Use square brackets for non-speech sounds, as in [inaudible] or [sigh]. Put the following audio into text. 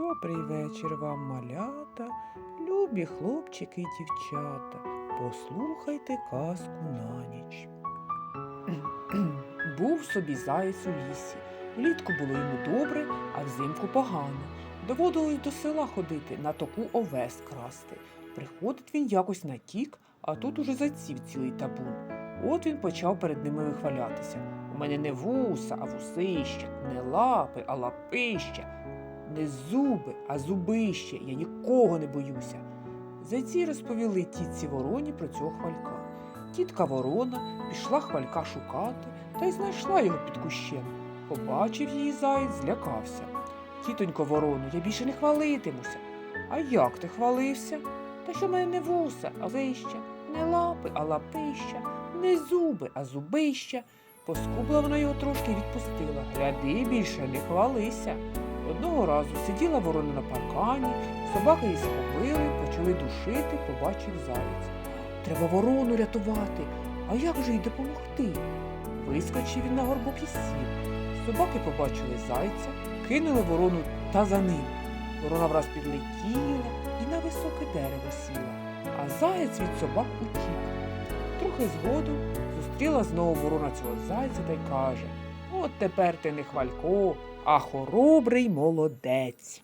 Добрий вечір вам, малята, любі хлопчики й дівчата. Послухайте казку на ніч. [clears throat] Був собі заєць у лісі. Влітку було йому добре, а взимку погано. Доводилось до села ходити, на току овес красти. Приходить він якось на тік, а тут уже зайців цілий табун. От він почав перед ними вихвалятися. У мене не вуса, а вусища, не лапи, а лапища, не зуби, а зубище. Я нікого не боюся. Зайці розповіли тітці вороні про цього хвалька. Тітка ворона пішла хвалька шукати та й знайшла його під кущем. Побачив її заєць, злякався. Тітонько ворону, я більше не хвалитимуся. А як ти хвалився? Та що в мене не вуса, а вища, не лапи, а лапища, не зуби, а зубища. Поскубла вона його трошки і відпустила. Гляди більше, не хвалися. Одного разу сиділа ворона на паркані, собаки її схопили, почали душити, побачив заєць. Треба ворону рятувати. А як же їй допомогти? Вискочив він на горбок і сів. Собаки побачили зайця, кинули ворону та за ним. Ворона враз підлетіла і на високе дерево сіла, а заєць від собак утік. Трохи згодом зустріла знову ворона цього зайця та й каже От тепер ти не хвалько, а хоробрий молодець.